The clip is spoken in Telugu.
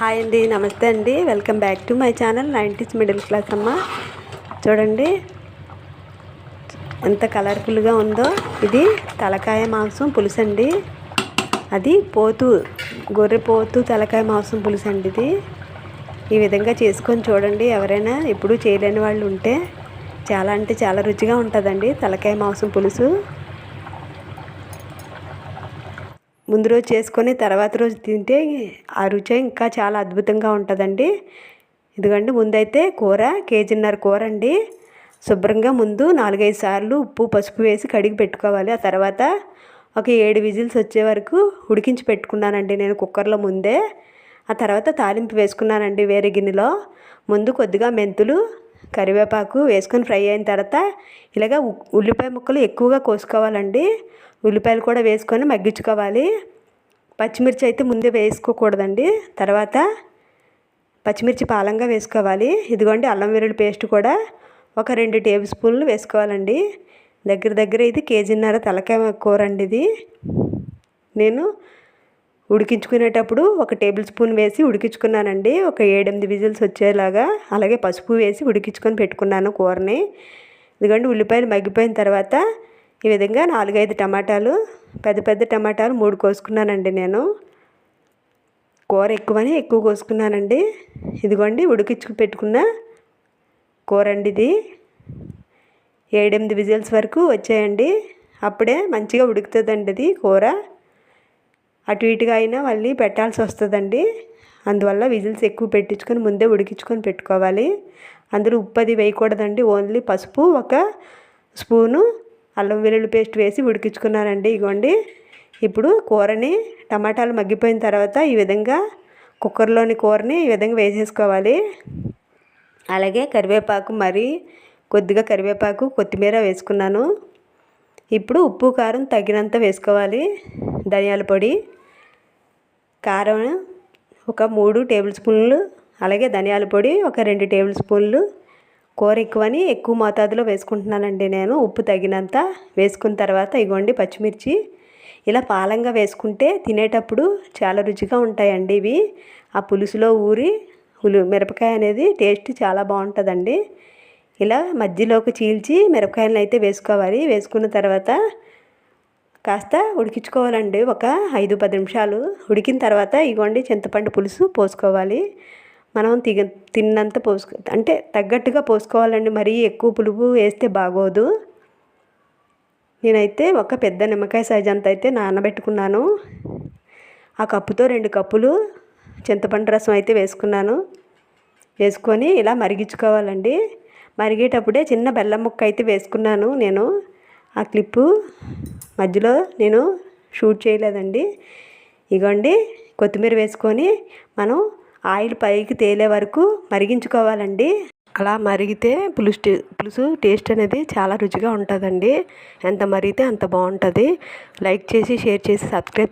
హాయ్ అండి నమస్తే అండి. Welcome back to my channel nineties middle class అమ్మ. చూడండి ఎంత కలర్ఫుల్గా ఉందో. ఇది తలకాయ మాంసం పులుసు అండి. అది పోతు గొర్రె పోతు తలకాయ మాంసం పులుసు అండి ఇది. ఈ విధంగా చేసుకొని చూడండి ఎవరైనా ఎప్పుడూ చేయలేని వాళ్ళు ఉంటే. చాలా అంటే చాలా రుచిగా ఉంటుందండి తలకాయ మాంసం పులుసు. ముందు రోజు చేసుకొని తర్వాత రోజు తింటే ఆ రుచి ఇంకా చాలా అద్భుతంగా ఉంటుందండి. ఇదిగోండి ముందైతే కూర కేజీన్నర కూర అండి. శుభ్రంగా ముందు నాలుగైదు సార్లు ఉప్పు పసుపు వేసి కడిగి పెట్టుకోవాలి. ఆ తర్వాత ఒక ఏడు విజిల్స్ వచ్చే వరకు ఉడికించి పెట్టుకున్నానండి నేను కుక్కర్లో ముందే. ఆ తర్వాత తాలింపు వేసుకున్నానండి వేరే గిన్నెలో. ముందు కొద్దిగా మెంతులు కరివేపాకు వేసుకొని ఫ్రై అయిన తర్వాత ఇలాగ ఉల్లిపాయ ముక్కలు ఎక్కువగా కోసుకోవాలండి. ఉల్లిపాయలు కూడా వేసుకొని మగ్గించుకోవాలి. పచ్చిమిర్చి అయితే ముందే వేసుకోకూడదండి. తర్వాత పచ్చిమిర్చి పాలంగా వేసుకోవాలి. ఇదిగోండి అల్లం వెల్లుల్లి పేస్ట్ కూడా ఒక రెండు టేబుల్ స్పూన్లు వేసుకోవాలండి. దగ్గర దగ్గర ఇది కేజీన్నర తలకాయ కూర అండి ఇది. నేను ఉడికించుకునేటప్పుడు ఒక టేబుల్ స్పూన్ వేసి ఉడికించుకున్నానండి. ఒక ఏడెనిమిది విజిల్స్ వచ్చేలాగా అలాగే పసుపు వేసి ఉడికించుకొని పెట్టుకున్నాను కూరని. ఎందుకంటే ఉల్లిపాయలు మగ్గిపోయిన తర్వాత ఈ విధంగా నాలుగైదు టమాటాలు పెద్ద పెద్ద టమాటాలు మూడు కోసుకున్నానండి నేను. కూర ఎక్కువని ఎక్కువ కోసుకున్నానండి. ఇదిగోండి ఉడికించుకు పెట్టుకున్న కూర అండి ఇది. ఏడెనిమిది విజిల్స్ వరకు వచ్చాయండి. అప్పుడే మంచిగా ఉడుకుతుందండి ఇది కూర. అటు ఇటుగా అయినా మళ్ళీ పెట్టాల్సి వస్తుందండి. అందువల్ల విజిల్స్ ఎక్కువ పెట్టించుకొని ముందే ఉడికించుకొని పెట్టుకోవాలి. అందులో ఉప్పు అది వేయకూడదండి. ఓన్లీ పసుపు ఒక స్పూను అల్లం వెల్లుల్లి పేస్ట్ వేసి ఉడికించుకున్నానండి. ఇగోండి. ఇప్పుడు కూరని టమాటాలు మగ్గిపోయిన తర్వాత ఈ విధంగా కుక్కర్లోని కూరని ఈ విధంగా వేసేసుకోవాలి. అలాగే కరివేపాకు మరి కొద్దిగా కరివేపాకు కొత్తిమీర వేసుకున్నాను. ఇప్పుడు ఉప్పు కారం తగినంత వేసుకోవాలి. ధనియాల పొడి. కారం ఒక మూడు టేబుల్ స్పూన్లు అలాగే ధనియాల పొడి ఒక రెండు టేబుల్ స్పూన్లు. కూర ఎక్కువని ఎక్కువ మోతాదులో వేసుకుంటున్నానండి నేను. ఉప్పు తగినంత వేసుకున్న తర్వాత ఇగోండి పచ్చిమిర్చి. ఇలా పాలంగా వేసుకుంటే తినేటప్పుడు చాలా రుచిగా ఉంటాయండి ఇవి. ఆ పులుసులో ఊరి ఉలు మిరపకాయ అనేది టేస్ట్ చాలా బాగుంటుందండి. ఇలా మధ్యలోకి చీల్చి మిరపకాయలను అయితే వేసుకోవాలి. వేసుకున్న తర్వాత కాస్త ఉడికించుకోవాలండి. ఒక ఐదు పది నిమిషాలు ఉడికిన తర్వాత ఇగోండి చింతపండు పులుసు పోసుకోవాలి. మనం తిగ తిన్నంత పోసుకో అంటే తగ్గట్టుగా పోసుకోవాలండి. మరీ ఎక్కువ పులుపు వేస్తే బాగోదు. నేనైతే ఒక పెద్ద నిమ్మకాయ సైజ్ అంత అయితే నానబెట్టుకున్నాను. ఆ కప్పుతో రెండు కప్పులు చింతపండు రసం అయితే వేసుకున్నాను. వేసుకొని ఇలా మరిగించుకోవాలండి. మరిగేటప్పుడే చిన్న బెల్లం ముక్క అయితే వేసుకున్నాను నేను. ఆ క్లిప్పు మధ్యలో నేను షూట్ చేయలేదండి. ఇగోండి కొత్తిమీర వేసుకొని మనం ఆయిల్ పైకి తేలే వరకు మరిగించుకోవాలండి. అలా మరిగితే పులుసు పులుసు టేస్ట్ అనేది చాలా రుచిగా ఉంటుందండి. ఎంత మరిగితే అంత బాగుంటుంది. లైక్ చేసి షేర్ చేసి సబ్స్క్రైబ్